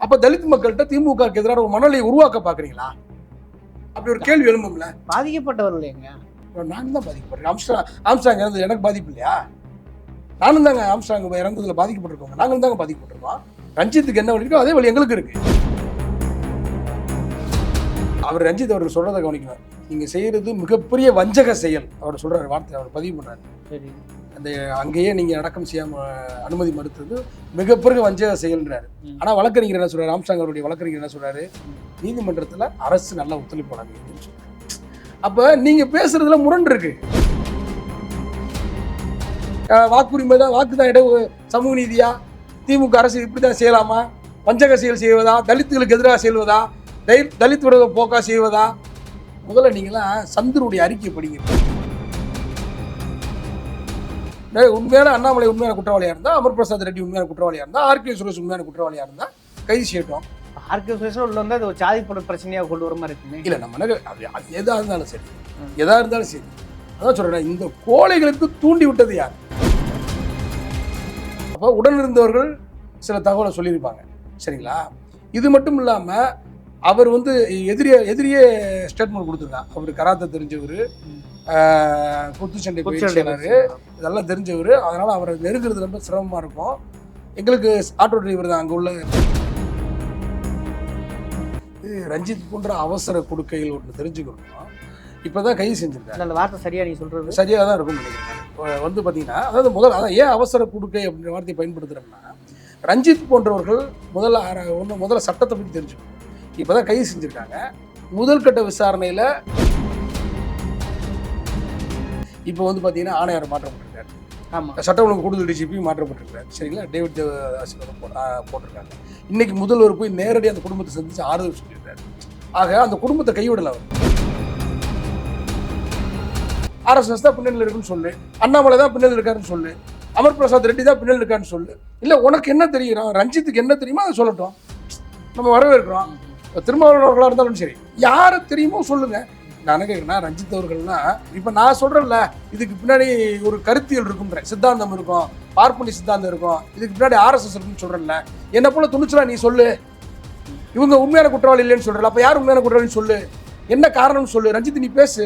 அப்ப தலித் மக்கள்கிட்ட திமுகவுக்கு எதிரான ஒரு மனநிலையை உருவாக்க பாக்குறீங்களா? அப்படி ஒரு கேள்வி எழும்பும்ல. பாதிக்கப்பட்டவர்கள் எங்க நான் தான் பாதிக்கப்படுறேன் ஆம்ஸ்டா ஆம்ஸ்டாங் இறந்தது எனக்கு பாதிப்பு இல்லையா? நானும் தாங்க ஆம்ஸ்டாங் இறந்ததுல பாதிக்கப்பட்டிருக்கோங்க நாங்களும் தாங்க பாதிக்கப்பட்டிருக்கோம். ரஞ்சித்துக்கு என்ன வழி அதே வழி எங்களுக்கு இருக்கு. அவர் ரஞ்சித் அவர்கள் சொல்றதை கவனிக்கணும். நீங்க செய்யறது மிகப்பெரிய வஞ்சக செயல். அவர் சொல்றாரு வார்த்தை அவர் பதிவு பண்றாரு. சரி. அந்த அங்கேயே நீங்க அடக்கம் செய்யாம அனுமதி மறுத்தது மிகப்பெரிய வஞ்சக செயல்ன்றாரு. ம். ஆனா வழக்கறிஞர் என்ன சொல்றாரு? ஆம்ஸ்டாங் அவருடைய வழக்கறிஞர் என்ன சொல்றாரு? நீதிமன்றத்துல அரசு நல்ல ஒத்துழைப்பு சொல்றாரு. அப்ப நீங்க பேசுறதுல முரண் இருக்கு. வாக்குரிமை தான் வாக்கு தான் இட சமூக நீதியா? திமுக அரசு இப்படிதான் செய்யலாமா? வஞ்சக செயல் செய்வதா? தலித்துகளுக்கு எதிராக செய்வதா? தை- தலித் விரோத போக்கா செய்வதா? முதல்ல நீங்களாம் சந்தருடைய அறிக்கை படிங்க. உண்மையான அண்ணாமலை உண்மையான குற்றவாளியா இருந்தா அமர் பிரசாத் ரெட்டி உண்மையான குற்றவாளியா இருந்தா ஆர்கே சுரேஷ் உண்மையான குற்றவாளியா இருந்தா கைது செய்யட்டும். ஆர்கனைசேஷன் உள்ள வந்து அது ஒரு ஜாதி போட பிரச்சனையா கொண்டு வர மாதிரி இருக்குமே. இல்ல நம்ம அது அது எதா இருந்தாலும் சரி. ம். எதா இருந்தாலும் சரி. அதான் சொல்றேன் இந்த கோழைகளுக்கு தூண்டி விட்டது யார்? அப்போ உடன் இருந்தவர்கள் சில தகவலை சொல்லியிருப்பாங்க. சரிங்களா? இது மட்டும் இல்லாம அவர் வந்து எதிரிய எதிரியே ஸ்டேட்மெண்ட் கொடுத்துருக்கான் அவர் கராத்தை தெரிஞ்சவர். குத்துச்சண்டை பயிற்சியாளர் இதெல்லாம் தெரிஞ்சவர். அதனால அவரை நெருங்குறது ரொம்ப சிரமமா இருக்கும். எங்களுக்கு ஆட்டோ டிரைவர் தான் அங்க உள்ள. இது ரஞ்சித் போன்ற அவசர கொடுக்கைகள் ஒன்று தெரிஞ்சுக்கணும் இப்பதான் கைது செஞ்சிருக்காரு. அந்த வார்த்தை சரியா நீ சொல்றது? சரியாக தான் இருக்கும்னு நினைக்கிறேன் இப்ப வந்து பார்த்தீங்கன்னா அதாவது முதல் அதான் ஏன் அவசர கொடுக்கை அப்படின்ற வார்த்தையை பயன்படுத்துகிறோம்னா ரஞ்சித் போன்றவர்கள் முதல்ல ஒண்ணு முதல்ல சட்டத்தை பற்றி தெரிஞ்சுக்கணும். இப்போ தான் கைது செஞ்சுருக்காங்க. முதல் கட்ட விசாரணையில் இப்போ வந்து பார்த்தீங்கன்னா ஆணையார் மாற்றப்பட்டிருக்காரு. ஆமா. சட்ட ஒழுங்கு கூடுதல் டிஜிபி மாற்றப்பட்டிருக்காரு. சரிங்களா? டேவிட் போட்டிருக்காங்க. இன்னைக்கு முதல்வர் போய் நேரடியாக அந்த குடும்பத்தை சந்திச்சு ஆறுதல் சொல்லியிருக்காரு. ஆக அந்த குடும்பத்தை கைவிடல அவர். ஆர்எஸ்எஸ் தான் பின்னணியில் இருக்குன்னு சொல்லு. அண்ணாமலை தான் பின்னணியில் இருக்காருன்னு சொல்லு. அமர் பிரசாத் ரெட்டி தான் பின்னணியில் இருக்காருன்னு சொல்லு. இல்லை உனக்கு என்ன தெரியும் ரஞ்சித்துக்கு என்ன தெரியுமோ அதை சொல்லட்டும். நம்ம வரவேற்கிறோம். இப்போ திருமாவளவர்களாக இருந்தாலும் சரி யாரை தெரியுமோ சொல்லுங்கள் நான் என்ன கேட்குறேன்னா ரஞ்சித் அவர்கள்னா இப்போ நான் சொல்கிறேன்ல இதுக்கு பின்னாடி ஒரு கருத்தியல் இருக்குன்றேன் சித்தாந்தம் இருக்கும் பார்ப்பனி சித்தாந்தம் இருக்கும் இதுக்கு பின்னாடி ஆர்எஸ்எஸ் இருக்குன்னு சொல்கிறேன்ல என்ன போல துணிச்சலா நீ சொல்லு. இவங்க உண்மையான குற்றவாளி இல்லைன்னு சொல்கிறேன் அப்போ யார் உண்மையான குற்றவாளின்னு சொல்லு? என்ன காரணம்னு சொல்லு? ரஞ்சித் நீ பேசு.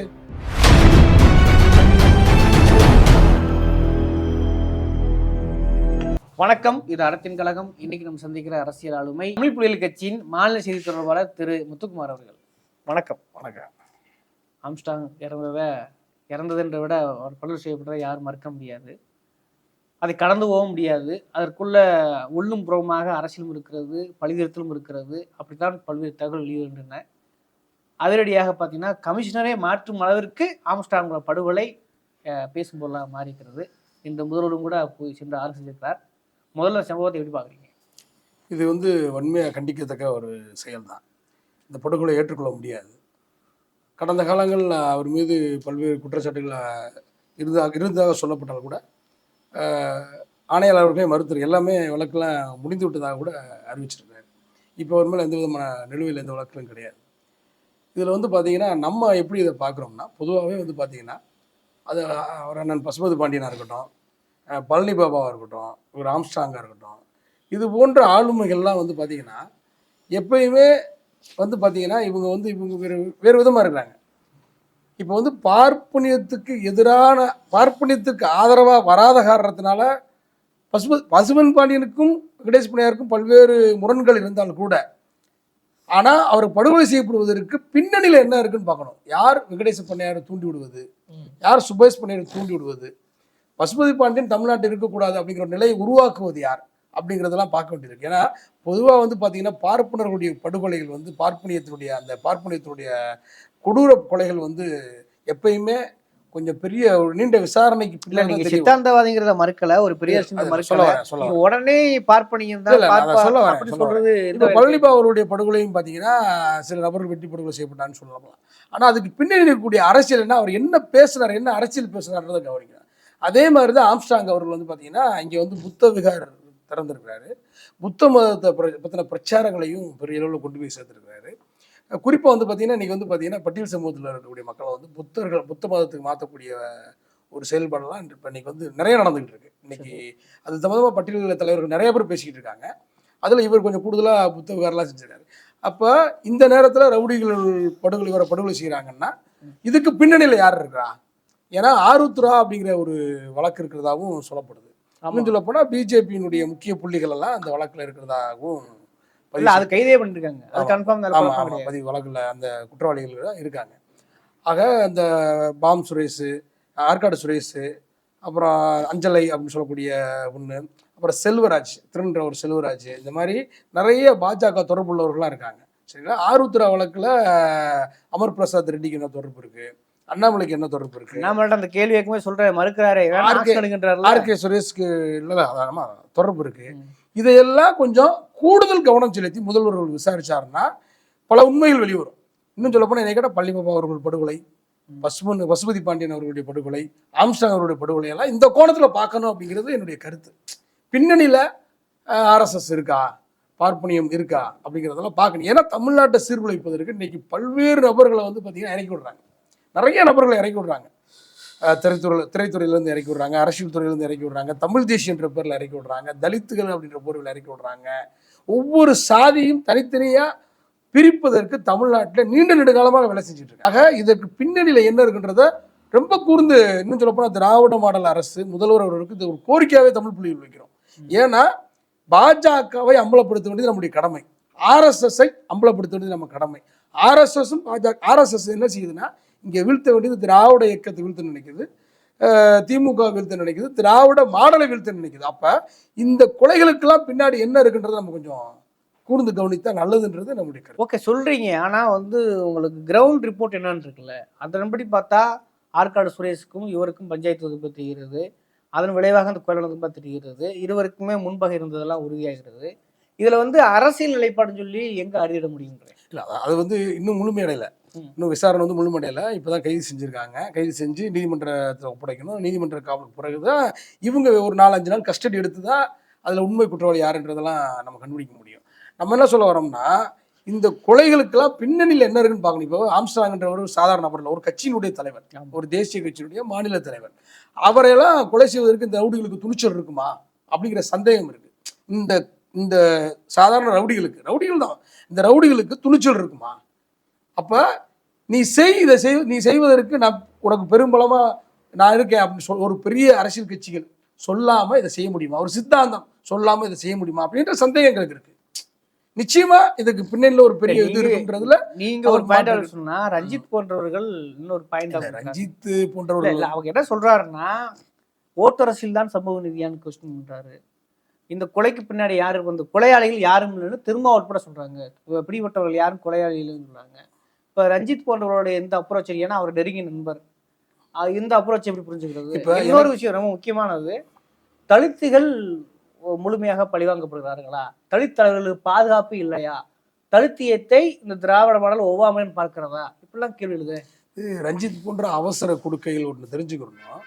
வணக்கம். இது அறத்தின் கழகம். இன்னைக்கு நம்ம சந்திக்கிற அரசியல் ஆளுமை தமிழ் புலிகள் கட்சியின் மாநில செய்தி தொடர்பாளர் திரு முத்துக்குமார் அவர்கள். வணக்கம். வணக்கம். ஆம்ஸ்டாங் இறந்ததை இறந்ததுன்ற விட அவர் படுகொலை செய்யப்பட்டதை யாரும் மறுக்க முடியாது. அதை கடந்து போக முடியாது. அதற்குள்ள உள்ளும் புறமாக அரசியலும் இருக்கிறது பழிதிருத்தலும் இருக்கிறது. அப்படித்தான் பல்வேறு தகவல் வெளிவருகின்றன. அதிரடியாக பார்த்தீங்கன்னா கமிஷனரே மாற்றும் அளவிற்கு ஆம்ஸ்டாங்கோட படுகொலை அஹ், பேசும் பொருளாக மாறி இருக்கிறது இந்த முதல்வரும் கூட போய் சென்று ஆறு செஞ்சிருக்கிறார் முதல்ல சம்பவத்தை எப்படி பார்க்குறீங்க? இது வந்து வன்மையாக கண்டிக்கத்தக்க ஒரு செயல்தான். இந்த படுகொலை ஏற்றுக்கொள்ள முடியாது. கடந்த காலங்களில் அவர் மீது பல்வேறு குற்றச்சாட்டுகள் இருந்தாக இருந்ததாக சொல்லப்பட்டால் கூட ஆணையாளர்களுமே மருத்துவர் மறுத்தர் எல்லாமே வழக்கெல்லாம் முடிந்து விட்டதாக கூட அறிவிச்சிருக்காரு இப்போ ஒரு மேலே எந்த விதமான நிலுவையில் எந்த வழக்கிலும் கிடையாது. இதில் வந்து பார்த்தீங்கன்னா நம்ம எப்படி இதை பார்க்குறோம்னா பொதுவாகவே வந்து பார்த்திங்கன்னா அது அவர் அண்ணன் பசுபதி பாண்டியனாக இருக்கட்டும் பழனி பாபாவாக இருக்கட்டும் ஒரு ஆம்ஸ்டாங்காக இருக்கட்டும் இது போன்ற ஆளுமைகள்லாம் வந்து பார்த்தீங்கன்னா எப்பயுமே வந்து பார்த்தீங்கன்னா இவங்க வந்து இவங்க வேறு வேறு விதமாக இருக்கிறாங்க. இப்போ வந்து பார்ப்பனியத்துக்கு எதிரான பார்ப்பனியத்துக்கு ஆதரவாக வராத காரணத்தினால பசுப பசுமன் பாண்டியனுக்கும் வெங்கடேஷ் பிள்ளையாருக்கும் பல்வேறு முரண்கள் இருந்தாலும் கூட ஆனால் அவர் படுகொலை செய்யப்படுவதற்கு பின்னணியில் என்ன இருக்குன்னு பார்க்கணும். யார் வெங்கடேச பண்ணையாரை தூண்டி விடுவது? யார் சுபேஷ் பண்ணையாரை தூண்டி விடுவது? பசுபதி பாண்டியன் தமிழ்நாட்டில் இருக்கக்கூடாது அப்படிங்கிற ஒரு நிலையை உருவாக்குவது யார் அப்படிங்கிறதெல்லாம் பார்க்க வேண்டியிருக்கு. ஏன்னா பொதுவாக வந்து பார்த்தீங்கன்னா பார்ப்பனர்களுடைய படுகொலைகள் வந்து பார்ப்பனியத்தினுடைய அந்த பார்ப்பனியத்தினுடைய கொடூர கொலைகள் வந்து எப்பயுமே கொஞ்சம் பெரிய ஒரு நீண்ட விசாரணைக்கு பின்னாடி நீங்க. சித்தாந்தவாதிங்கிறத மறுக்கல. ஒரு பெரிய மறுக்கல. உடனே பார்ப்பனியம் சொல்ல சொல்றது இப்போ பழனிபா அவருடைய படுகொலையும் பார்த்தீங்கன்னா சில நபர்கள் வெட்டி படுகொலை செய்யப்பட்டான்னு சொல்லலாம். ஆனால் அதுக்கு பின்னாடி இருக்கக்கூடிய அரசியல் என்ன? அவர் என்ன பேசுனார் என்ன அரசியல் பேசுனார்ன்றதை கவனிக்கணும் அதே மாதிரி தான் ஆம்ஸ்டாங் அவர்கள் வந்து பார்த்தீங்கன்னா இங்கே வந்து புத்த விகார் திறந்திருக்கிறாரு. புத்த மதத்தை பற்றின பிரச்சாரங்களையும் பெரிய அளவில் கொண்டு போய் சேர்த்துருக்கிறாரு. குறிப்பாக வந்து பார்த்தீங்கன்னா இன்றைக்கி வந்து பார்த்தீங்கன்னா பட்டியல் சமூகத்தில் இருக்கக்கூடிய மக்களை வந்து புத்தர்கள் புத்த மதத்துக்கு மாற்றக்கூடிய ஒரு செயல்பாடெல்லாம் இப்போ இன்றைக்கி வந்து நிறைய நடந்துகிட்டு இருக்கு. இன்னைக்கு அது சம்மந்தமாக பட்டியல் தலைவர்கள் நிறைய பேர் பேசிக்கிட்டு இருக்காங்க. அதில் இவர் கொஞ்சம் கூடுதலாக புத்த விகாரெல்லாம் செஞ்சிருக்காரு. அப்போ இந்த நேரத்தில் ரவுடிகள் படுகொலை வர படுகொலை செய்கிறாங்கன்னா இதுக்கு பின்னணியில் யார் இருக்கிறா? ஏன்னா ஆருத்ரா அப்படிங்கிற ஒரு வழக்கு இருக்கிறதாவும் சொல்லப்படுது. இன்னும் சொல்ல போனால் பிஜேபியினுடைய முக்கிய புள்ளிகள் எல்லாம் அந்த வழக்கில் இருக்கிறதாகவும் இல்ல அது கைதே பண்ணிருக்காங்க. அது. கன்ஃபார்ம் பதிவு வழக்குல அந்த குற்றவாளிகள் இருக்காங்க. ஆக அந்த பாம் சுரேஷ் ஆற்காடு சுரேஷ் அப்புறம் அஞ்சலை அப்படின்னு சொல்லக்கூடிய ஒன்று அப்புறம் செல்வராஜ் திருன்ற ஒரு செல்வராஜ் இந்த மாதிரி நிறைய பாஜக தொடர்புள்ளவர்களாம் இருக்காங்க. சரிங்களா? ஆருத்ரா வழக்குல அமர் பிரசாத் ரெட்டிக்கு என்ன தொடர்பு இருக்கு? அண்ணாமலைக்கு என்ன தொடர்பு இருக்கு? நம்மள்ட்ட அந்த கேள்வி கேட்கும்போது சொல்ற மறுக்கிறாரே ஆர்கே- சுரேஷ்க்கு இல்லை ஆமா தொடர்பு இருக்கு. இதையெல்லாம் கொஞ்சம் கூடுதல் கவனம் செலுத்தி முதல்வர்கள் விசாரிச்சாருன்னா பல உண்மைகள் வெளிவரும். இன்னும் சொல்ல போனால் கேட்டால் பள்ளிபாபா அவர்கள் படுகொலை பசுமன் பசுபதி பாண்டியன் அவர்களுடைய படுகொலை ஆம்ஸ்டாங் அவருடைய படுகொலை எல்லாம் இந்த கோணத்தில் பார்க்கணும் அப்படிங்கிறது என்னுடைய கருத்து. பின்னணியில் ஆர்எஸ்எஸ் இருக்கா? பார்ப்பனியம் இருக்கா? அப்படிங்கிறதெல்லாம் பார்க்கணும். ஏன்னா தமிழ்நாட்டை சீர்குலைப்பதற்கு இன்னைக்கு பல்வேறு நபர்களை வந்து பார்த்தீங்கன்னா இறக்கி விடுறாங்க. நிறைய நபர்களை இறக்கி விடுறாங்க. திரைத்துறை திரைத்துறையிலேருந்து இறக்கி விடுறாங்க அரசியல் துறையிலேருந்து இறக்கி விடுறாங்க தமிழ் தேசியன்ற பேரில் இறக்கி விடுறாங்க தலித்துகள் அப்படின்ற பொருள் இறக்கி விடுறாங்க. ஒவ்வொரு சாதியும் தனித்தனியாக பிரிப்பதற்கு தமிழ்நாட்டில் நீண்ட நெடுகாலமாக வேலை செஞ்சுட்டு ஆக இதற்கு பின்னணியில் என்ன இருக்குன்றத ரொம்ப கூர்ந்து இன்னும் சொல்லப்போனால் திராவிட மாடல் அரசு முதல்வர் அவர்களுக்கு இது ஒரு கோரிக்கையாகவே தமிழ் புள்ளியில் வைக்கிறோம். ஏன்னா பாஜகவை அம்பலப்படுத்த வேண்டியது நம்முடைய கடமை. ஆர்எஸ்எஸ்ஐ அம்பலப்படுத்த வேண்டியது நம்ம கடமை. ஆர்எஸ்எஸும் பாஜக ஆர்எஸ்எஸ் என்ன செய்யுதுன்னா இங்கே வீழ்த்த வேண்டியது திராவிட இயக்கத்தை வீழ்த்த நினைக்குது. திமுக வீழ்த்த நினைக்குது. திராவிட மாடலை வீழ்த்த நினைக்குது. அப்போ இந்த கொலைகளுக்கெல்லாம் பின்னாடி என்ன இருக்குன்றதை நம்ம கொஞ்சம் கூர்ந்து கவனித்தா நல்லதுன்றது நம்முடைய கருத்து. ஓகே சொல்றீங்க. ஆனா வந்து உங்களுக்கு கிரவுண்ட் ரிப்போர்ட் என்னன்னு இருக்குல்ல. அதன்படி பார்த்தா ஆற்காடு சுரேஷுக்கும் இவருக்கும் பஞ்சாயத்து வகுப்பு தெரிகிறது. அதன் விளைவாக அந்த கொலை நடந்தது தெரிகிறது. இருவருக்குமே முன்பகை இருந்ததெல்லாம் உறுதியாகிறது. இதுல வந்து அரசியல் நிலைப்பாடுன்னு சொல்லி எங்க அறியிட முடியுன்ற இல்லை அது வந்து இன்னும் முழுமையடையலை. இன்னும் விசாரணை வந்து முழுமையடையலை. இப்போ தான் கைது செஞ்சுருக்காங்க. கைது செஞ்சு நீதிமன்றத்தில் ஒப்படைக்கணும். நீதிமன்ற காவலுக்கு பிறகு தான் இவங்க ஒரு நாலஞ்சு நாள் கஸ்டடி எடுத்து தான் அதில் உண்மை குற்றவாளி யாருன்றதெல்லாம் நம்ம கண்டுபிடிக்க முடியும். நம்ம என்ன சொல்ல வரோம்னா இந்த கொலைகளுக்கெல்லாம் பின்னணியில் என்ன இருக்குன்னு பார்க்கணும். இப்போ ஆம்ஸ்டாங்ன்றவர் ஒரு சாதாரண நபர் இல்லை ஒரு கட்சியினுடைய தலைவர். ஒரு தேசிய கட்சியினுடைய மாநில தலைவர். அவரையெல்லாம் கொலை செய்வதற்கு இந்த ரவுடிகளுக்கு துணிச்சல் இருக்குமா? அப்படிங்கிற சந்தேகம் இருக்கு. இந்த இந்த சாதாரண ரவுடிகளுக்கு ரவுடிகள் தான். இந்த ரவுடிகளுக்கு துணிச்சல் இருக்குமா? அப்போ நீ செய் இதை செய் நீ செய்வதற்கு நான் உனக்கு பெரும்பலமா நான் இருக்கேன் அப்படின்னு சொல் ஒரு பெரிய அரசியல் கட்சிகள் சொல்லாம இதை செய்ய முடியுமா? ஒரு சித்தாந்தம் சொல்லாம இதை செய்ய முடியுமா? அப்படின்ற சந்தேகம் எங்களுக்கு இருக்கு. நிச்சயமா இதுக்கு பின்னணியில ஒரு பெரிய இது இருக்குன்றதுல நீங்க ஒரு பாயிண்ட் சொன்னா ரஞ்சித் போன்றவர்கள் இன்னொரு பாயிண்ட் ரஞ்சித் போன்றவர்கள் அவங்க என்ன சொல்றாருன்னா ஓட்டரசில் தான் சமூக நீதியான்னு கொஸ்டின் பண்றாரு. இந்த கொலைக்கு பின்னாடி யாரு வந்து கொலையாளிகள் யாரும் இல்லைன்னு திரும்ப உட்பட சொல்றாங்க. பிடிபட்டவர்கள் யாரும் கொலையாளிகள்னு சொல்றாங்க. இப்ப ரஞ்சித் போன்றவருடைய எந்த அப்ரோச் ஏன்னா அவர் நெருங்கிய நண்பர். இந்த அப்ரோச் எப்படி புரிஞ்சுக்கிறது? இப்ப இன்னொரு விஷயம் ரொம்ப முக்கியமானது தலித்துகள் முழுமையாக பழிவாங்கப்படுகிறார்களா? தலித் தலைவர்களுக்கு பாதுகாப்பு இல்லையா? தலித்தியத்தை இந்த திராவிட மாடல் ஒவ்வாமைன்னு பார்க்கிறதா? இப்படிலாம் கேள்வி எழுது. ரஞ்சித் போன்ற அவசர கொடுக்கைகள் ஒன்று தெரிஞ்சுக்கணும்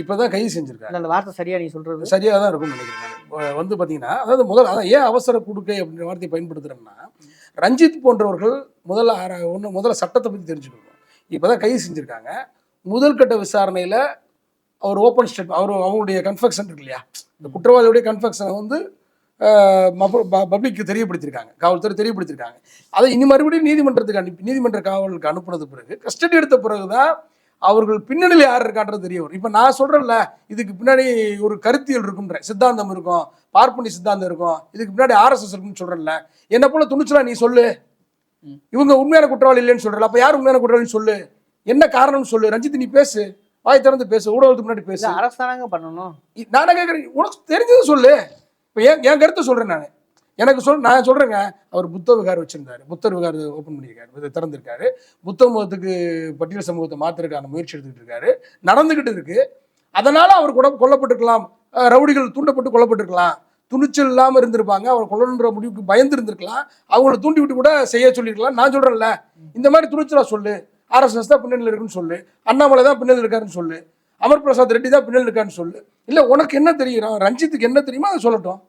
இப்பதான் கைது செஞ்சிருக்காங்க அந்த வார்த்தை சரியா நீ சொல்றது? சரியாக தான் இருக்கும்னு நினைக்கிறேன் வந்து பார்த்தீங்கன்னா அதாவது முதல் அதான் ஏன் அவசர கொடுக்கை அப்படின்ற வார்த்தையை பயன்படுத்துகிறேன்னா ரஞ்சித் போன்றவர்கள் முதல்ல ஒன்று முதல்ல சட்டத்தை பற்றி தெரிஞ்சுக்கணும். இப்போ தான் கைது செஞ்சுருக்காங்க. முதல் கட்ட விசாரணையில் அவர் ஓப்பன் ஸ்டேட் அவர் அவங்களுடைய கன்ஃபெக்ஷன் இருக்கு இல்லையா? இந்த குற்றவாளியுடைய கன்ஃபெக்ஷனை வந்து பப்ளிக்கு தெரியப்படுத்தியிருக்காங்க காவல்துறை தெரியப்படுத்தியிருக்காங்க அதை இனி மறுபடியும் நீதிமன்றத்துக்கு அனுப்பி நீதிமன்ற காவலுக்கு அனுப்புனது பிறகு கஸ்டடி எடுத்த பிறகு தான் அவர்கள் பின்னணியில் யார் இருக்கான்றது தெரிய வரும். இப்போ நான் சொல்கிறேன்ல இதுக்கு பின்னாடி ஒரு கருத்தியல் இருக்குன்ற சித்தாந்தம் இருக்கும் பார்ப்பனி சித்தாந்தம் இருக்கும் இதுக்கு பின்னாடி ஆர்எஸ்எஸ் இருக்குன்னு சொல்கிறேன்ல என்ன போல துணிச்சலா நீ சொல்லு. இவங்க உண்மையான குற்றவாளி இல்லைன்னு சொல்றல அப்ப யார் உண்மையான குற்றவாளின்னு சொல்லு? என்ன காரணம்னு சொல்லு? ரஞ்சித் நீ பேசு. வாய் திறந்து பேசு. ஊடகத்துக்கு முன்னாடி பேசு. அரசாங்க பண்ணணும். நானே கேட்குறேன் உனக்கு தெரிஞ்சது சொல்லு. இப்போ என் என் கருத்தை சொல்கிறேன் நான். எனக்கு சொல் நான் சொல்கிறேங்க அவர் புத்த விகார் வச்சிருந்தாரு. புத்தர் விகார் ஓப்பன் பண்ணியிருக்காரு. திறந்திருக்காரு. புத்த மதத்துக்கு பட்டியல் சமூகத்தை மாற்றுறதுக்கான முயற்சி எடுத்துக்கிட்டு இருக்காரு. நடந்துக்கிட்டு இருக்கு. அதனால அவர் கூட கொல்லப்பட்டிருக்கலாம். ரவுடிகள் தூண்டப்பட்டு கொல்லப்பட்டிருக்கலாம். துணிச்சல் இல்லாமல் இருந்திருப்பாங்க. அவங்க கொள்ளணுன்ற முடிவுக்கு பயந்து இருந்திருக்கலாம் அவங்கள தூண்டி விட்டு கூட செய்ய சொல்லியிருக்கலாம் நான் சொல்கிறேன்ல இந்த மாதிரி துணிச்சலா சொல்லு. ஆர்எஸ்எஸ் தான் பின்னணியில் இருக்குன்னு சொல்லு. அண்ணாமலை தான் பின்னணியில் இருக்காருன்னு சொல்லு. அமர் பிரசாத் ரெட்டி தான் பின்னணியில் இருக்காருன்னு சொல்லு. இல்லை உனக்கு என்ன தெரியும்? ரஞ்சித்துக்கு என்ன தெரியுமோ அதை சொல்லட்டும்.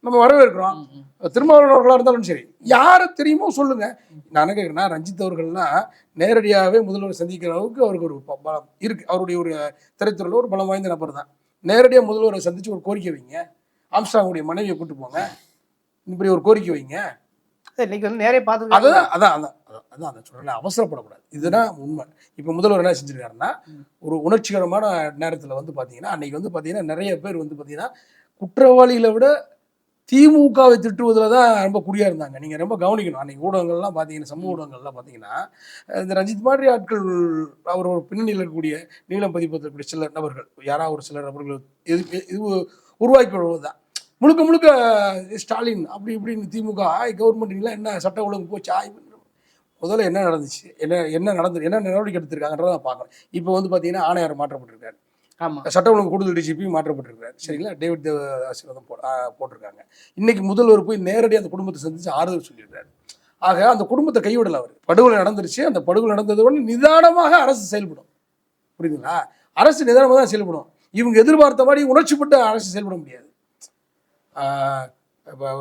நம்ம வரவேற்கிறோம். திருமாவளவர்களாக இருந்தாலும் சரி. யாரை தெரியுமோ சொல்லுங்க. நான் என்ன கேட்குறேன்னா ரஞ்சித் அவர்கள்லாம் நேரடியாகவே முதல்வர் சந்திக்கிற அளவுக்கு அவருக்கு ஒரு ப- பலம் இருக்கு. அவருடைய ஒரு திரைத்துறையில் ஒரு பலம் வாய்ந்த நபர் தான். நேரடியாக முதல்வரை சந்திச்சு ஒரு கோரிக்கை வைங்க. ஆம்ஸ்டாங்குடைய மனைவியை கூட்டு போங்க. இப்படி ஒரு கோரிக்கை வைங்க. இன்னைக்கு வந்து நேரே பார்த்து அதான் அதான் அதான், அதான் அதை சொல்றேன். அவசரப்படக்கூடாது. இதுதான் உண்மை. இப்போ முதல்வர் என்ன செஞ்சிருக்காருன்னா ஒரு உணர்ச்சிகரமான நேரத்தில் வந்து பார்த்தீங்கன்னா அன்னைக்கு வந்து பார்த்தீங்கன்னா நிறைய பேர் வந்து பார்த்தீங்கன்னா குற்றவாளிகளை விட திமுகவை திட்டுவதில் தான் ரொம்ப குறியா இருந்தாங்க. நீங்கள் ரொம்ப கவனிக்கணும். அன்னைக்கு ஊடகங்கள்லாம் பார்த்தீங்கன்னா சமூக ஊடகங்கள்லாம் பார்த்தீங்கன்னா இந்த ரஞ்சித் மாதிரி ஆட்கள் அவர் ஒரு பின்னணியில் இருக்கக்கூடிய நீளம் பதிப்பதற்கூடிய சில நபர்கள் யாராவது ஒரு சில நபர்கள் இது இது உருவாக்கி வருவது தான் முழுக்க முழுக்க ஸ்டாலின் அப்படி இப்படின்னு திமுக கவர்மெண்ட்லாம் என்ன சட்ட ஒழுங்கு போச்சு ஆய் முதல்ல என்ன நடந்துச்சு? என்ன என்ன நடந்து என்ன நடவடிக்கை எடுத்திருக்காங்கன்றத நான் பார்க்கணும் இப்போ வந்து பார்த்தீங்கன்னா ஆணையர் மாற்றப்பட்டிருக்காரு. ஆமா. சட்ட ஒழுங்கு கூடுதல் டிஜிபி மாற்றப்பட்டிருக்காரு. சரிங்களா? டேவிட் தேவ ஆசீர்வாதம் போ போட்டிருக்காங்க. இன்னைக்கு முதல்வர் போய் நேரடியாக அந்த குடும்பத்தை சந்திச்சு ஆறுதல் சொல்லியிருக்காரு. ஆக அந்த குடும்பத்தை கைவிடல அவர். படுகொலை நடந்துருச்சு. அந்த படுகொலை நடந்தது உடனே நிதானமாக அரசு செயல்படும். புரியுதுங்களா? அரசு நிதானமாக தான் செயல்படும். இவங்க எதிர்பார்த்த மாதிரி உணர்ச்சிப்பட்டு அரசு செயல்பட முடியாது.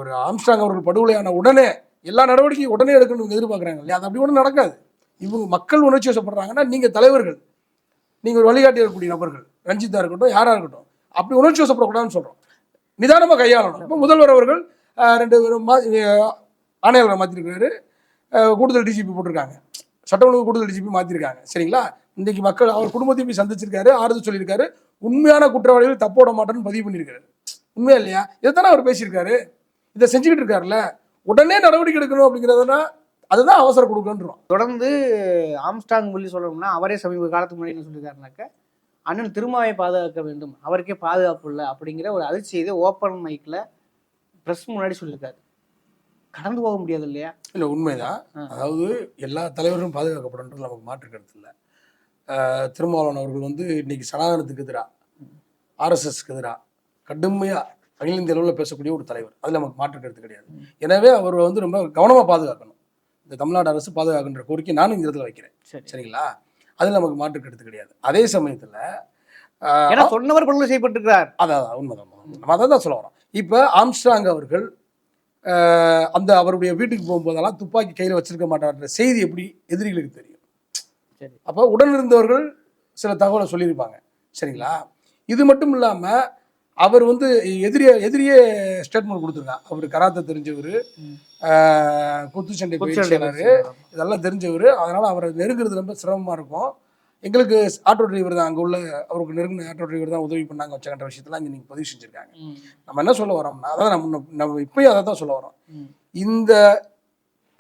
ஒரு ஆம்ஸ்டாங் அவர்கள் படுகொலையான உடனே எல்லா நடவடிக்கையும் உடனே எடுக்கணும் எதிர்பார்க்குறாங்க இல்லையா? அது அப்படி ஒன்றும் நடக்காது. இவங்க மக்கள் உணர்ச்சி வசப்படுறாங்கன்னா நீங்கள் தலைவர்கள் நீங்கள் ஒரு வழிகாட்டி இருக்கக்கூடிய நபர்கள் ரஞ்சிதா இருக்கட்டும் யாராக இருக்கட்டும் அப்படி உணர்ச்சி வசப்படக்கூடாதுன்னு சொல்கிறோம் நிதானமாக கையாளணும். இப்போ முதல்வர் அவர்கள் ரெண்டு பேரும் மா ஆணையாளரை மாற்றிருக்கிறாரு கூடுதல் டிஜிபி போட்டிருக்காங்க. சட்ட ஒழுங்கு கூடுதல் டிஜிபி மாற்றிருக்காங்க சரிங்களா? இன்றைக்கி மக்கள் அவர் குடும்பத்தையும் போய் சந்திச்சிருக்காரு ஆறுதல் சொல்லியிருக்காரு. உண்மையான குற்றவாளிகள் தப்போட மாட்டேன்னு பதிவு பண்ணியிருக்காரு. உண்மையா இல்லையா? இதைத்தானே அவர் பேசியிருக்காரு? இதை செஞ்சுக்கிட்டு இருக்காருல்ல. உடனே நடவடிக்கை எடுக்கணும் அப்படிங்கிறதுனா அதுதான் அவசரம் கொடுக்கன்றோம். தொடர்ந்து ஆம்ஸ்டாங் சொல்லி சொல்லணும்னா அவரே சமீப காலத்துக்கு முன்னாடி என்ன சொல்லியிருக்காருனாக்க அண்ணன் திருமாவை பாதுகாக்க வேண்டும். அவருக்கே பாதுகாப்பு இல்லை. அப்படிங்கிற ஒரு அதிர்ச்சி செய்தி ஓப்பன் மைக்கில் ப்ரெஸ் முன்னாடி சொல்லியிருக்காரு. கடந்து போக முடியாது இல்லையா? இல்லை உண்மைதான். அதாவது எல்லா தலைவரும் பாதுகாக்கப்படன்றது நமக்கு மாற்று கருத்து இல்லை. திருமாவளவன் அவர்கள் வந்து இன்னைக்கு சனாதனத்துக்கு எதிராக ஆர்எஸ்எஸ்க்கு எதிராக கடுமையாக அகில இந்திய அளவில் பேசக்கூடிய ஒரு தலைவர். அதில் நமக்கு மாற்று கருத்து கிடையாது. எனவே அவர் வந்து ரொம்ப கவனமாக பாதுகாக்கணும். இந்த தமிழ்நாடு அரசு பாதுகாக்கின்ற கோரிக்கை நானும் இந்த இடத்துல வைக்கிறேன். சரி. சரிங்களா? அதில் நமக்கு மாற்று கருத்து கிடையாது. அதே சமயத்தில் சொன்னவர் படுகொலை செய்யப்பட்டிருக்கிறார். அதான் உண்மைதான். நம்ம அதை தான் சொல்ல வரோம். இப்போ ஆம்ஸ்ட்ராங் அவர்கள் அந்த அவருடைய வீட்டுக்கு போகும்போதெல்லாம் துப்பாக்கி கையில் வச்சிருக்க மாட்டார்ன்ற செய்தி எப்படி எதிரிகளுக்கு தெரியும். சரி. அப்போ உடன் இருந்தவர்கள் சில தகவலை சொல்லியிருப்பாங்க. சரிங்களா? இது மட்டும் இல்லாமல் அவர் வந்து எதிரிய எதிரியே ஸ்டேட்மெண்ட் கொடுத்துருக்கான் அவர் கராத்தை தெரிஞ்சவர். குத்துச்சண்டை பயிற்சியாளர் இதெல்லாம் தெரிஞ்சவர். அதனால் அவரை நெருங்குறது ரொம்ப சிரமமாக இருக்கும். எங்களுக்கு ஆட்டோ டிரைவர் தான் அங்கே உள்ள அவருக்கு நெருங்கின ஆட்டோ டிரைவர் தான் உதவி பண்ணாங்க வச்சக்கன்ற விஷயத்தெல்லாம் இங்கே நீங்கள் பதிவு செஞ்சுருக்காங்க. நம்ம என்ன சொல்ல வரோம்னா அதான் நம்ம நம்ம இப்பயும் அதை தான் சொல்ல வரோம். இந்த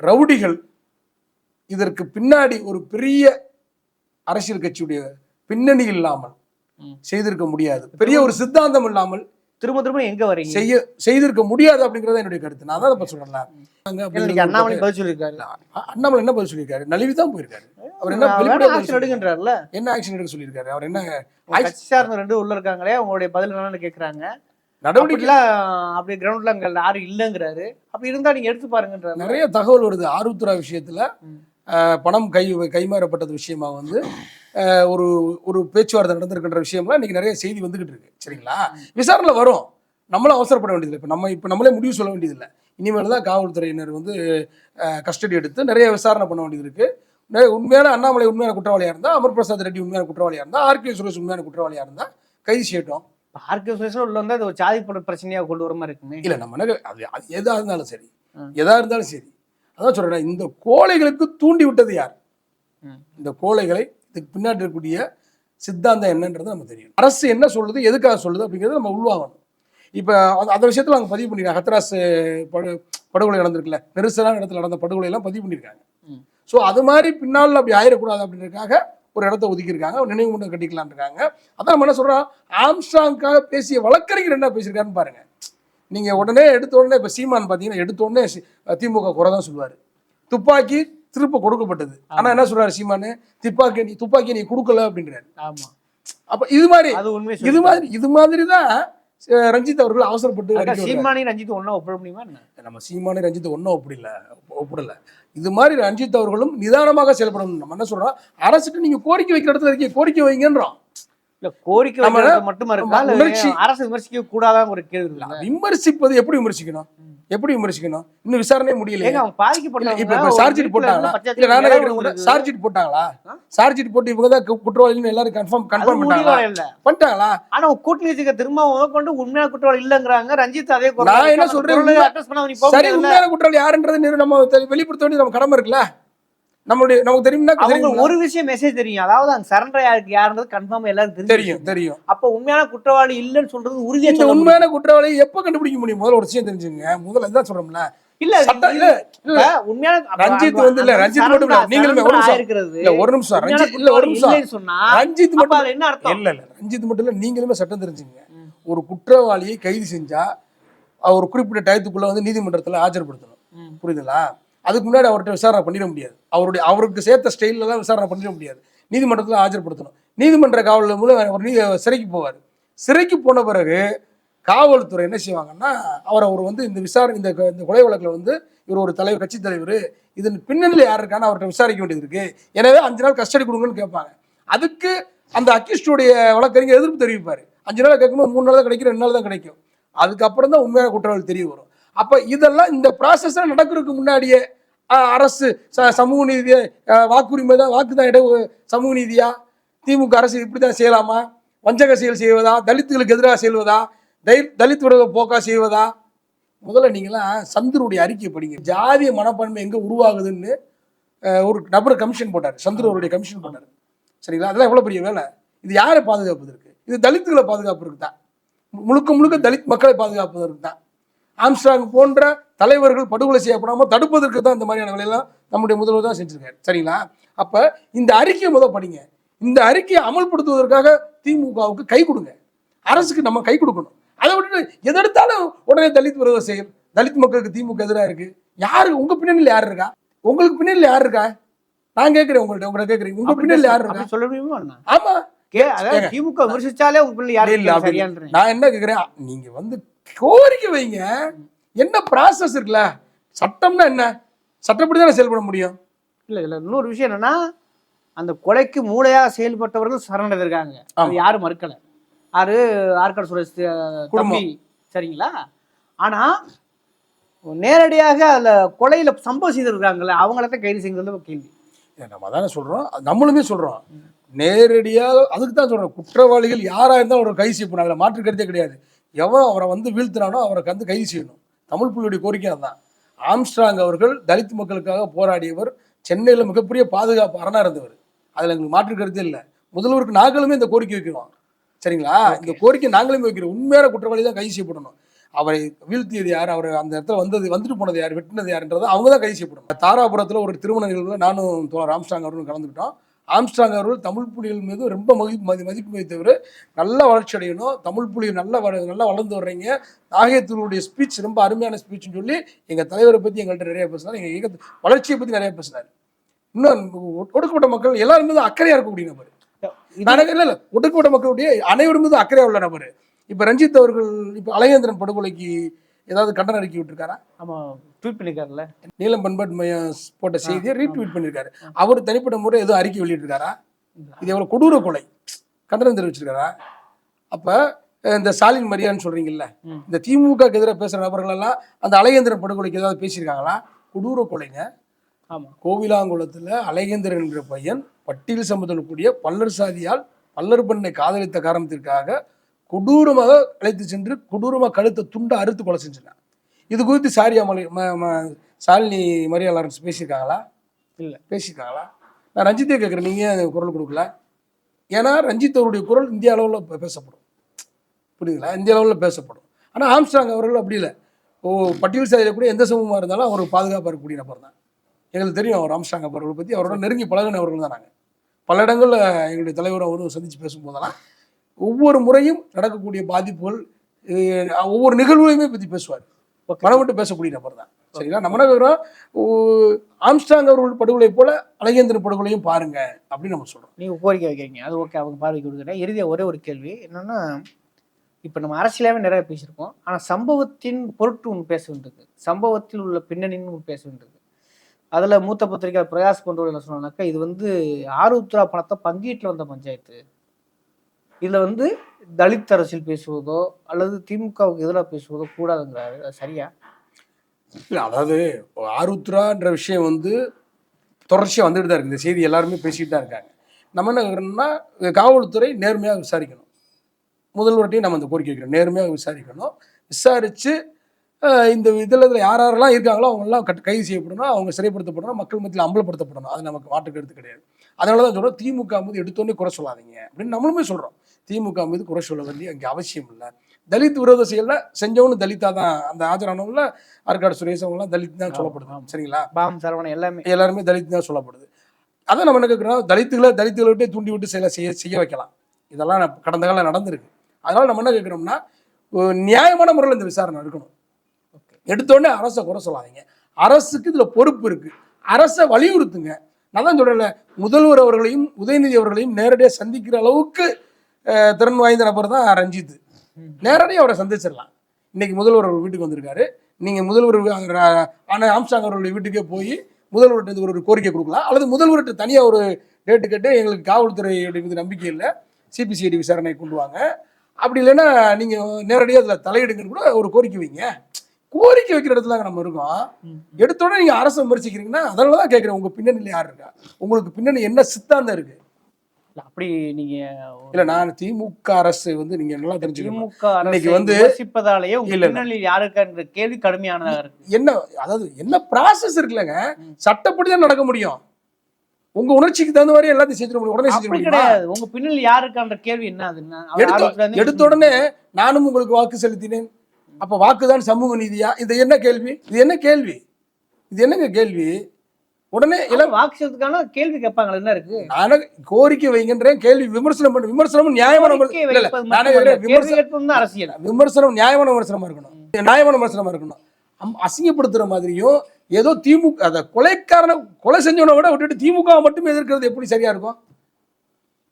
ரவுடிகள் இதற்கு பின்னாடி ஒரு பெரிய அரசியல் கட்சியுடைய பின்னணி இல்லாமல். செய்திருக்க முடியாது. பெரிய ஒரு சித்தாந்தம் இல்லாமல் திரும்ப திரும்ப எங்க வரீங்க? செய்ய செய்திருக்க முடியாது அப்படிங்கறத என்னுடைய கருத்து. நான் தான் இப்ப இன்னைக்கு அண்ணாமலை பதில் சொல்லியிருக்காரு. அண்ணாமலை என்ன பதில் சொல்லியிருக்காரு? நழுவி தான் போயிருக்காரு. அவர் என்ன ஆக்ஷன்? என்ன ஆக்ஷன் எடுக்க சொல்லியிருக்காரு? அவர் என்ன கட்சி சார்ந்த ரெண்டு உள்ள இருக்காங்களே உங்களுடைய பதில் என்னன்னு கேக்குறாங்க. நடவடிக்கை அப்படிலாம் அப்படி கிரவுண்ட்ல அங்க யாரும் இல்லைங்கிறாரு. அப்ப இருந்தா நீங்க எடுத்து பாருங்கன்றாரு நிறைய தகவல் வருது. ஆருத்ரா விஷயத்துல பணம் கை கைமாறப்பட்டது விஷயமா வந்து ஒரு ஒரு பேச்சுவார்த்தை நடந்திருக்கின்ற விஷயம்லாம் இன்னைக்கு நிறைய செய்தி வந்துகிட்டு இருக்கு. சரிங்களா? விசாரணை வரும். நம்மளும் அவசரப்பட வேண்டியதில்லை. இப்போ நம்ம இப்போ நம்மளே முடிவு சொல்ல வேண்டியதில்லை. இனிமேல் தான் காவல்துறையினர் வந்து கஸ்டடி எடுத்து நிறைய விசாரணை பண்ண வேண்டியது இருக்கு. நெ- உண்மையான அண்ணாமலை உண்மையான குற்றவாளியாக இருந்தால் அமர் பிரசாத் ரெட்டி உண்மையான குற்றவாளியாக இருந்தால் ஆர்கே சுரேஷ் உண்மையான குற்றவாளியாக இருந்தால் கைது செய்யட்டும். ஆர்கே சுரேஷன் உள்ள வந்து அது ஒரு ஜாதி பட பிரச்சனையா கொண்டு வர மாதிரி இருக்குமே. இல்லை நம்ம என்ன அது அது எதா இருந்தாலும் சரி. ஆ. எதா இருந்தாலும் சரி. அதான் சொல்றேன் இந்த கோழைகளுக்கு தூண்டி விட்டது யார். இந்த கோழைகளை இதுக்கு பின்னாடி இருக்கக்கூடிய சித்தாந்தம் என்னன்றது நம்ம தெரியும் அரசு என்ன சொல்லுது எதுக்காக சொல்லுது அப்படிங்கிறத நம்ம உள்வாங்கணும். இப்போ அந்த- விஷயத்தில் அவங்க பதிவு பண்ணிருக்காங்க. ஹத்ராஸ் படு படுகொலை நடந்திருக்குல்ல. நெரிசலான இடத்துல நடந்த படுகொலை எல்லாம் பதிவு பண்ணியிருக்காங்க. ஸோ அது மாதிரி பின்னால் அப்படி ஆயிடக்கூடாது அப்படின்றதுக்காக ஒரு இடத்த ஒதுக்கியிருக்காங்க. ஒரு நினைவு மண்டபம் கட்டிக்கலாம்னு இருக்காங்க அதான் நம்ம என்ன சொல்றோம்? ஆம்ஸ்டாங்காக பேசிய வழக்கறிஞர் என்ன பேசியிருக்காருன்னு பாருங்க. நீங்க உடனே எடுத்த உடனே இப்போ சீமான் பார்த்தீங்கன்னா எடுத்த உடனே திமுக குறை தான் சொல்லுவார். துப்பாக்கி திருப்ப கொடுக்கப்பட்டது. ஆனா என்ன சொல்றாரு சீமானு? துப்பாக்கி நீ துப்பாக்கி நீ கொடுக்கல அப்படின்றாரு. ஆமா. அப்ப இது மாதிரி அது உண்மை இது மாதிரி இது மாதிரி தான் ரஞ்சித் அவர்கள் அவசரப்பட்டு. சீமானி ரஞ்சித் ஒண்ணா ஒப்பிட முடியுமா நம்ம சீமானு ரஞ்சித் ஒன்றும் ஒப்பிடல. ஒப்பிடல. இது மாதிரி ரஞ்சித் அவர்களும் நிதானமாக செயல்படணும். நம்ம என்ன சொல்றோம்? அரசுக்கு நீங்க கோரிக்கை வைக்கிற இடத்துல இருக்கீங்க. கோரிக்கை வைங்கன்றோம். இல்ல கோரிக்கை மட்டுமா இருக்கா? அரசு விமர்சிக்க கூடாதான் ஒரு கேள்வி விமர்சிப்பது எப்படி விமர்சிக்கணும்? எப்படி விமர்சிக்கணும்? இன்னும் விசாரணை முடியல இப்ப சார்ஜ் போட்டாங்களா? இல்ல நானே சார்ஜ் போட்டாங்களா? சார்ஜ் போட்டு இவங்க தான் கு- குற்றவாளின்னு எல்லாரும் கன்ஃபார்ம் கன்ஃபார்ம் பண்ணாங்களா பண்ணிட்டாங்களா? ஆனா கூட்டணி வச்சுக்க திரும்ப முதற்கொண்டு உண்மையான குற்றவாளி இல்லங்கிறாங்க. ரஞ்சித் அதே நான் என்ன சொல்றேன், சரி? உண்மையான குற்றவாளி யாருன்றது நம்ம வெளிப்படுத்த வேண்டியது நம்ம கடமை இருக்குல்ல? நம்மளுடைய நமக்கு தெரியும்னா அவங்க? ஒரு விஷயம் மெசேஜ் தெரியும். அதாவது அங்க சரண்டர் யாருக்கு யாருன்றது கன்ஃபார்ம் எல்லாரும் தெரியும் தெரியும். அப்ப உண்மையான குற்றவாளி இல்லைன்னு சொல்றது உறுதியா இந்த. உண்மையான குற்றவாளி எப்ப கண்டுபிடிக்க முடியும்? முதல்ல ஒரு விஷயம் தெரிஞ்சுங்க. முதல்ல இதுதான் சொல்றோம்ல. இல்ல இல்ல இப்ப உண்மையான ரஞ்சித் வந்து இல்ல, ரஞ்சித் மட்டும் இல்ல, நீங்களுமே ஒரு நிமிஷம். இல்ல ஒரு நிமிஷம். ரஞ்சித் இல்ல ஒரு நிமிஷம். சொன்னா ரஞ்சித் மட்டும் என்ன அர்த்தம்? இல்ல இல்ல. ரஞ்சித் மட்டும் இல்ல. நீங்களுமே சட்டம் தெரிஞ்சுங்க. ஒரு குற்றவாளியை கைது செஞ்சா அவர் ஒரு குறிப்பிட்ட டயத்துக்குள்ள வந்து நீதிமன்றத்துல ஆஜர்படுத்தணும். புரியுதுங்களா? அதுக்கு முன்னாடி அவர்கிட்ட விசாரணை பண்ணிட முடியாது. அவருடைய அவருக்கு சேர்த்த ஸ்டைல்ல விசாரணை பண்ணிட முடியாது. நீதிமன்றத்தில் ஆஜர்படுத்தணும். நீதிமன்ற காவல் மூலம் அவர் நீ சிறைக்கு போவார். சிறைக்கு போன பிறகு காவல்துறை என்ன செய்வாங்கன்னா அவர் அவர் வந்து இந்த விசாரணை இந்த க- இந்த கொலை வழக்கில் வந்து இவர் ஒரு தலைவர் கட்சி தலைவர். இதன் பின்னணியில் யார் இருக்கான்னு அவர்கிட்ட விசாரிக்க வேண்டியது இருக்கு. எனவே அஞ்சு நாள் கஸ்டடி கொடுங்கன்னு கேட்பாங்க. அதுக்கு அந்த அக்யூஸ்டுடைய வழக்கறிஞர் எதிர்ப்பு தெரிவிப்பார். அஞ்சு நாள் கேட்கும்போது மூணு நாள் தான் கிடைக்கும் ரெண்டு நாள் தான் கிடைக்கும். அதுக்கப்புறம் தான் உண்மையான குற்றவாளி தெரிய வரும். அப்போ இதெல்லாம் இந்த ப்ராசஸ்லாம் நடக்கிறதுக்கு முன்னாடியே அரசு ச- சமூக நீதியை வாக்குரிமை தான் வாக்கு தான் இட சமூக நீதியா? திமுக அரசு இப்படி தான் செய்யலாமா? வஞ்சக செயல் செய்வதா? தலித்துகளுக்கு எதிராக செய்வதா? தை- தலித் விரோத போக்கா செய்வதா? முதல்ல நீங்களாம் சந்துருடைய அறிக்கை படிங்க. ஜாதிய மனப்பான்மை எங்கே உருவாகுதுன்னு ஒரு நபர் கமிஷன் போட்டார். சந்துரு அவருடைய கமிஷன் போட்டார். சரிங்களா? அதெல்லாம் எவ்வளோ பெரிய வேலை? இது யாரை பாதுகாப்பதற்கு? இது தலித்துகளை பாதுகாப்பதற்கு தான். முழுக்க முழுக்க தலித் மக்களை பாதுகாப்பதற்கு தான். ஆம்ஸ்ட்ராங் போன்ற தலைவர்கள் படுகொலை செய்யப்படாமல் தடுப்பதற்கு தான் இந்த மாதிரியான வேலையெல்லாம் நம்முடைய முதல்வர் தான் செஞ்சிருக்காரு. சரிங்களா? அப்ப இந்த அறிக்கையை முதல் படிங்க. இந்த அறிக்கையை அமல்படுத்துவதற்காக திமுகவுக்கு கை கொடுங்க. அரசுக்கு நம்ம கை கொடுக்கணும். அதை எது எடுத்தாலும் உடனே தலித் விரோத செயல் தலித் மக்களுக்கு திமுக எதிராக இருக்கு. யாரு உங்க பின்னணியில் யார் இருக்கா? உங்களுக்கு பின்னணியில் யார் இருக்கா? நான் கேட்கிறேன் உங்கள்ட்ட உங்களை கேட்கிறேன். உங்க பின்னணியில் யார் இருக்கா? சொல்ல முடியுமா என்ன? ஆமா. கே அதாவது ஏங்க. திமுக விமர்சிச்சாலே உங்க பிள்ளை யாரு இல்ல, நான் என்ன கேக்குறேன் நீங்க வந்து கோரிக்கை வைங்க. என்ன ப்ராசஸ் இருக்குல்ல? சட்டம்னா என்ன? சட்டப்படி தானே செயல்பட முடியும்? இல்ல இல்ல இன்னொரு விஷயம் என்னன்னா அந்த கொலைக்கு மூளையா செயல்பட்டவர்கள் சரணடைந்து இருக்காங்க அது. யாரும் மறுக்கல? யாரு? ஆற்காடு சுரேஷ் குடும்பம். சரிங்களா? ஆனா நேரடியாக அதுல கொலையில சம்பவம் செய்திருக்காங்கல்ல அவங்கள தான் கைது செய்கிறது ஒரு கேள்வி. நம்ம தானே சொல்றோம். அது நம்மளுமே சொல்றோம். நேரடியாக அதுக்கு தான் சொல்றோம். குற்றவாளிகள் யாரா இருந்தாலும் அவரை கைது செய்யப்படும் அதில் மாற்று கருத்தே கிடையாது. எவன் அவரை வந்து வீழ்த்தினானோ அவரை வந்து கைது செய்யணும். தமிழ் புள்ளியுடைய கோரிக்கை அதுதான். ஆம்ஸ்ட்ராங் அவர்கள் தலித் மக்களுக்காக போராடியவர் சென்னையில் மிகப்பெரிய பாதுகாப்பு அரணா இருந்தவர். அதில் எங்களுக்கு மாற்று கருத்தே இல்லை. முதல்வருக்கு நாங்களுமே இந்த கோரிக்கை வைக்கிறோம் சரிங்களா? இந்த கோரிக்கை நாங்களுமே வைக்கிறோம். உண்மையான குற்றவாளி தான் கைது செய்யப்படணும். அவரை வீழ்த்தியது யார்? அவர் அந்த இடத்துல வந்தது வந்துட்டு போனது யார்? வெட்டினது யாருன்றதை அவங்க தான் கைது செய்யப்படணும். தாராபுரத்தில் ஒரு திருமண நிகழ்வுல நானும் தோழர் ஆம்ஸ்ட்ராங் அவர்களும் கலந்துக்கிட்டோம். ஆம்ஸ்ட்ராங் அவர்கள் தமிழ் புலிகள் மீது ரொம்ப மதி மதி மதிப்பு வைத்தவர். நல்ல வளர்ச்சி அடையணும். தமிழ் புலிகள் நல்ல வள நல்லா வளர்ந்து வர்றீங்க. நாகேத்தூருடைய ஸ்பீச் ரொம்ப அருமையான ஸ்பீச்னு சொல்லி எங்கள் தலைவரை பற்றி எங்கள்கிட்ட நிறைய பேசினார். எங்கள் வளர்ச்சியை பற்றி நிறைய பேசினார். இன்னும் ஒடுக்கப்பட்ட மக்கள் எல்லாரும் மீது அக்கறையாக இருக்கக்கூடிய நபர். நான் இல்ல இல்ல. ஒடுக்கப்பட்ட மக்களுடைய அனைவரும் மீது அக்கறையா உள்ள நபர். இப்ப ரஞ்சித் அவர்கள் இப்ப அலையேந்திரன் படுகொலைக்கு ஏதாவது கண்டன அறிக்கை விட்டுருக்காரா? ஆமா ட்வீட் பண்ணிருக்காருல்ல. நீலம் பண்பாட்டு மையம் போட்ட செய்தியை ரீட்வீட் பண்ணியிருக்காரு அவர் தனிப்பட்ட முறை எதுவும் அறிக்கை வெளியிட்டிருக்காரா? இது எவ்வளவு கொடூர கொலை. கண்டனம் தெரிவிச்சிருக்காரா? அப்ப இந்த ஸ்டாலின் மரியான்னு சொல்றீங்கல்ல. இந்த திமுக எதிராக பேசுற நபர்கள் எல்லாம் அந்த அலையேந்திரன் படுகொலைக்கு ஏதாவது பேசியிருக்காங்களா? கொடூர கொலைங்க. ஆமா. கோவிலாங்குளத்தில் அழகேந்திரன் என்ற பையன் பட்டியல் சமூகத்தில் கூடிய பல்லர் சாதியால் பல்லர் பெண்ணை காதலித்த காரணத்திற்காக கொடூரமாக அழைத்து சென்று கொடூரமாக கழுத்தை துண்டை அறுத்து கொலை செஞ்சினான் இது குறித்து சாரியா மலை சாலினி மரியா லாரன்ஸ் பேசியிருக்காங்களா? இல்ல. பேசியிருக்காங்களா? நான் ரஞ்சித்தே கேட்குறேன் நீங்கள் குரல் கொடுக்கல? ஏன்னா ரஞ்சித் அவருடைய குரல் இந்திய அளவில் பேசப்படும். புரியுதுங்களா? இந்திய அளவில் பேசப்படும். ஆனால் ஆம்ஸ்ட்ராங் அவர்கள் அப்படி இல்லை. ஓ பட்டியல் சாதியில் கூட எந்த சமூகமாக இருந்தாலும் அவர் பாதுகாப்பாக இருக்கக்கூடிய நபர் தான். எங்களுக்கு தெரியும் அவர் ஆம்ஸ்ட்ராங் அவர்களை பற்றி அவரோட நெருங்கி பழகினவர்கள் தான் நாங்கள் பல இடங்களில் எங்களுடைய தலைவர் அவரும் சந்தித்து பேசும்போதெல்லாம் ஒவ்வொரு முறையும் நடக்கக்கூடிய பாதிப்புகள் ஒவ்வொரு நிகழ்வுகளையுமே பற்றி பேசுவார். மனம் விட்டு பேசக்கூடிய நபர் தான். சரிங்களா? நம்ம என்ன கேட்குறோம் ஓ, ஆம்ஸ்ட்ராங் அவர்கள் படுகொலை போல அழகேந்திரன் படுகொலையும் பாருங்க அப்படின்னு நம்ம சொல்றோம். நீங்க கோரிக்கை வைக்கிறீங்க. அது ஓகே அவங்க பார்வைக்கு கொடுக்குறேன் இறுதியா ஒரே ஒரு கேள்வி என்னன்னா இப்ப நம்ம அரசியலாவே நிறைய பேசியிருக்கோம். ஆனா சம்பவத்தின் பொருட்டு ஒன்று பேச வேண்டியது சம்பவத்தில் உள்ள பின்னணின்னு ஒன்று பேச வேண்டியது அதுல மூத்த பத்திரிகை பிரகாஷ் போன்றவர் என்ன சொன்னாக்கா இது வந்து ஆருத்ரா பணத்தை பங்கீட்டில் வந்த பஞ்சாயத்து. இதில் வந்து தலித் அரசியல் பேசுவதோ அல்லது திமுகவுக்கு எதிராக பேசுவதோ கூடாதுங்கிறாரு. அது சரியா? இல்லை அதாவது ஆருத்ரான்ற விஷயம் வந்து தொடர்ச்சியாக வந்துட்டு தான் இருக்குது. இந்த செய்தி எல்லாருமே பேசிக்கிட்டு தான் இருக்காங்க. நம்ம என்ன கேட்குறோம்னா காவல்துறை நேர்மையாக விசாரிக்கணும். முதல்வர்கிட்டையும் நம்ம அந்த கோரிக்கை வைக்கிறோம். நேர்மையாக விசாரிக்கணும். விசாரித்து இந்த இதில் இதில் யார் யாரெல்லாம் இருக்காங்களோ அவங்கெல்லாம் கட் கைது செய்யப்படணும். அவங்க சிறைப்படுத்தப்படணும். மக்கள் மத்தியில் அம்பலப்படுத்தப்படணும். அது நமக்கு வாட்டுக்கு எடுத்து கிடையாது. அதனால தான் சொல்கிறோம் திமுக வந்து எடுத்தோன்னே குறை சொல்லாதீங்க அப்படின்னு நம்மளுமே சொல்கிறோம் திமுக மீது குறை சொல்ல வேண்டிய அங்கே அவசியம் இல்லை. தலித் விரோத செயலில் செஞ்சவனு தலித்தா தான். அந்த ஆஜரானவங்கள ஆற்காடு சுரேஷ் அவங்களாம் தலித் தான் சொல்லப்படுது. சரிங்களா? பாம் சரவணன் எல்லாமே. எல்லாருமே தலித் தான் சொல்லப்படுது. அதான் நம்ம என்ன கேட்குறோம் தலித்துகளை தலித்துகளை விட்டே தூண்டி விட்டு செயல செய்ய செய்ய வைக்கலாம். இதெல்லாம் கடந்த காலம் நடந்திருக்கு. அதனால நம்ம என்ன கேட்குறோம்னா நியாயமான முறையில் இந்த விசாரணை இருக்கணும் எடுத்தோடனே அரசை குறை சொல்லாதீங்க. அரசுக்கு இதில் பொறுப்பு இருக்கு. அரசை வலியுறுத்துங்க. நான் தான் சொல்கிறேன்ல முதல்வர் அவர்களையும் உதயநிதி அவர்களையும் நேரடியாக சந்திக்கிற அளவுக்கு திறன் வாய்ந்த நபர் தான் ரஞ்சித். நேரடியாக அவரை சந்திச்சிடலாம். இன்னைக்கு முதல்வர் அவர்கள் வீட்டுக்கு வந்திருக்காரு. நீங்கள் முதல்வர் ஆனால் ஆம்சாங் அவர்களுடைய வீட்டுக்கே போய் முதல்வர்கிட்ட ஒரு கோரிக்கை கொடுக்கலாம். அல்லது முதல்வர்கிட்ட தனியாக ஒரு டேட்டு கேட்டு எங்களுக்கு காவல்துறையுடைய மீது நம்பிக்கை இல்லை. சிபிசிஐடி விசாரணை கொண்டு வாங்க. அப்படி இல்லைன்னா நீங்கள் நேரடியாக அதில் தலையிடுங்கன்னு கூட ஒரு கோரிக்கை வைங்க. கோரிக்கை வைக்கிற இடத்துல தாங்க நம்ம இருக்கோம். எடுத்தோடனே நீங்கள் அரசு விமர்சிக்கிறீங்கன்னா அதனால தான் கேட்குறேன் உங்கள் பின்னணியில் யார் இருக்கா? உங்களுக்கு பின்னணி என்ன சித்தாந்தம் இருக்குது அப்படி நீங்க இல்லை நான் திமுக அரசு வந்து நீங்கள் நல்லா தெரிஞ்சுக்கணும். திமுக இன்னைக்கு வந்து- விமர்சிப்பதாலேயே. பின்னணியில் யாருக்கான்ற கேள்வி கடுமையானதா இருக்கு என்ன அதாவது என்ன ப்ராசஸ் இருக்குல்லங்க? ம். சட்டப்படி தான் நடக்க முடியும்? உங்க உணர்ச்சிக்கு தகுந்த மாதிரி எல்லாத்தையும் செஞ்சிட முடியும். உடனே செஞ்சிட கிடையாது. உங்க பின்னணியில் யாருக்கான்ற கேள்வி என்ன இருந்து- எடுத்த உடனே நானும் உங்களுக்கு வாக்கு செலுத்தினேன். அப்ப வாக்குதான் சமூக நீதியா? இது என்ன கேள்வி? இது என்ன கேள்வி? இது என்னங்க கேள்வி? உடனே எல்லாம் எல்லாம் வாக்கு செலுத்துக்கான கேள்வி கேட்பாங்க என்ன இருக்கு? நானே கோரிக்கை வைக்கின்றேன் கேள்வி விமர்சனம் பண்ண விமர்சனம் நியாயமான விமர்சனம். அரசியல். விமர்சனம் நியாயமான விமர்சனமா இருக்கணும். நியாயமான விமர்சனமா இருக்கணும். அசிங்கப்படுத்துற மாதிரியும் ஏதோ திமுக அத கொலைக்காரன கொலை செஞ்சவனை விட விட்டுட்டு திமுக மட்டும் எதிர்க்கிறது எப்படி சரியா இருக்கும்?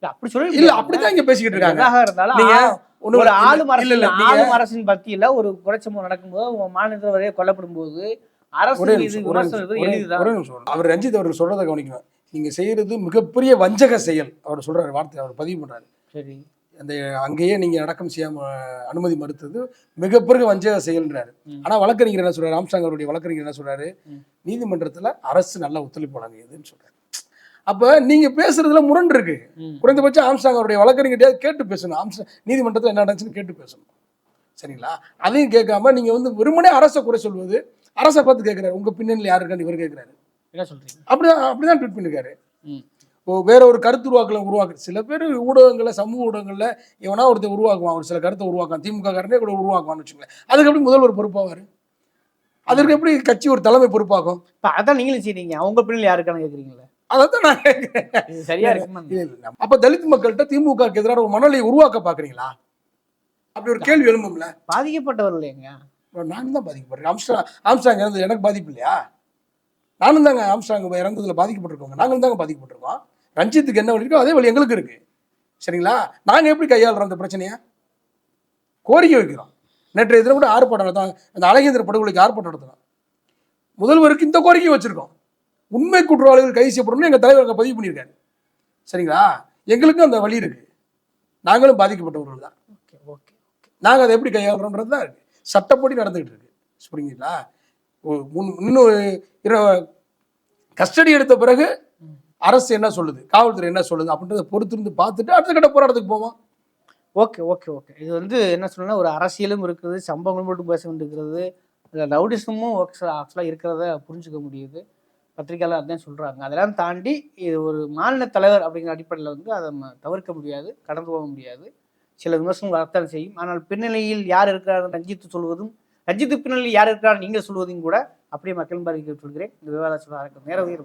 அப்படி சொல்லி இல்ல அப்படிதான் இங்க பேசிக்கிட்டு இருக்காங்க. இருந்தாலும் நீங்க ஒண்ணு ஒரு ஆளும் அரசின் ஆளும் அரசின் பக்தியில ஒரு குறைச்சம்பவம் நடக்கும்போது மாநிலத்தில் வரைய கொல்லப்படும் போது அரசு மீது விமர்சனம். அவர் ரஞ்சித் அவர்கள் சொல்றதை கவனிக்கணும். நீங்க செய்யறது மிகப்பெரிய வஞ்சக செயல். அவர் சொல்றாரு வார்த்தை அவர் பதிவு பண்றாரு. சரி. அந்த அங்கேயே நீங்க அடக்கம் செய்யாம அனுமதி மறுத்தது மிகப்பெரிய வஞ்சக செயல்ன்றாரு. ஆனா வழக்கறிஞர் என்ன சொல்றாரு? ராம்சாங் அவருடைய வழக்கறிஞர் என்ன சொல்றாரு. நீதிமன்றத்துல அரசு நல்ல ஒத்துழைப்பு வழங்கியதுன்னு சொல்றாரு. அப்ப நீங்க பேசுறதுல முரண் இருக்கு. குறைந்தபட்சம் ஆம்சாங் அவருடைய வழக்கறிஞர்கிட்ட கேட்டு பேசணும். ஆம்சா நீதிமன்றத்தில் என்ன நடந்துச்சுன்னு கேட்டு பேசணும். சரிங்களா? அதையும் கேட்காம நீங்க வந்து வெறுமனே அரசை குறை சொல்வது அரசை பார்த்து கேட்கிறாரு உங்க பின்னணியில் யாரு இருக்கான்னு இவர் கேட்கிறாரு என்ன சொல்றீங்க? அப்படிதான் அப்படிதான் ட்வீட். ஓ, வேற ஒரு கருத்து உருவாக்கல உருவாக்கு. சில பேர் ஊடகங்கள்ல சமூக ஊடகங்கள்ல எவனா ஒருத்தர் உருவாக்குவான். ஒரு சில கருத்தை உருவாக்குவான். திமுக காரனே கூட உருவாக்குவான்னு வச்சுங்களேன் அதுக்கு எப்படி முதல்வர் பொறுப்பாவாரு அதற்கு எப்படி கட்சி ஒரு தலைமை பொறுப்பாகும்? இப்ப அதான் நீங்களும் செய்றீங்க. அவங்க பின்னணியில் யாருக்கான கேக்குறீங்களே? அதான் நான் சரியா இல்ல. அப்ப தலித் மக்கள்கிட்ட திமுக எதிரான ஒரு மனநிலையை உருவாக்க பாக்குறீங்களா? அப்படி ஒரு கேள்வி எழும்பும்ல. பாதிக்கப்பட்டவர்கள் எங்க? நானும் தான் பாதிக்கப்படுறேன் ஆம்ஸ்டாங் ஆம்ஸ்டாங் இறந்தது எனக்கு பாதிப்பு இல்லையா நானும் தாங்க ஆம்ஸ்டாங் இறந்ததுல பாதிக்கப்பட்டிருக்கோங்க நாங்களும் தாங்க பாதிக்கப்பட்டிருக்கோம். ரஞ்சித்துக்கு என்ன வழி இருக்கோ அதே வழி எங்களுக்கு இருக்கு. சரிங்களா? நாங்க எப்படி கையாளுறோம் அந்த பிரச்சனையை? கோரிக்கை வைக்கிறோம். நேற்றைய தினம் கூட ஆர்ப்பாட்டம் நடத்தோம் அந்த அழகேந்திர படுகொலைக்கு ஆர்ப்பாட்டம் நடத்தணும் முதல்வருக்கு இந்த கோரிக்கை வச்சிருக்கோம். உண்மை குற்றவாளிகள் கைது செய்யப்படணும்னு எங்க தலைவர் அங்க பதிவு பண்ணியிருக்காரு. சரிங்களா? எங்களுக்கும் அந்த வழி இருக்கு. நாங்களும் பாதிக்கப்பட்டவர்கள் தான். ஓகே ஓகே நாங்கள் அதை எப்படி கையாளுறோன்றது தான் இருக்கு. சட்டப்படி நடந்துகிட்டு இருக்கு புரியுங்களா முன்- இன்னும் கஸ்டடி எடுத்த பிறகு அரசு என்ன சொல்லுது? காவல்துறை என்ன சொல்லுது? அப்படின்றத பொறுத்திருந்து பார்த்துட்டு அடுத்த கட்ட போராட்டத்துக்கு போவோம். Okay okay okay. இது வந்து என்ன சொல்லணும்னா ஒரு அரசியலும் இருக்குது சம்பவங்கள் மட்டும் பேச வேண்டியிருக்கிறது. இதில் ரவுடிசமும் ஆக்சுவலாக இருக்கிறத புரிஞ்சுக்க முடியுது. பத்திரிகையாளர் அதான் சொல்கிறாங்க அதெல்லாம் தாண்டி இது ஒரு மாநில தலைவர் அப்படிங்கிற அடிப்படையில் வந்து அதை நம்ம தவிர்க்க முடியாது கடந்து போக முடியாது. சில விமர்சனங்கள் வரத்தான் செய்யும். ஆனால் பின்னணியில் யார் இருக்கிறார் ரஞ்சித் சொல்வதும் ரஞ்சித்து பின்னணியில் யார் இருக்கிறார் நீங்கள் சொல்வதையும் கூட அப்படியே மக்கள் பாதிக்க சொல்கிறேன். இந்த விவாதம் சொல்ல நேர உயிர்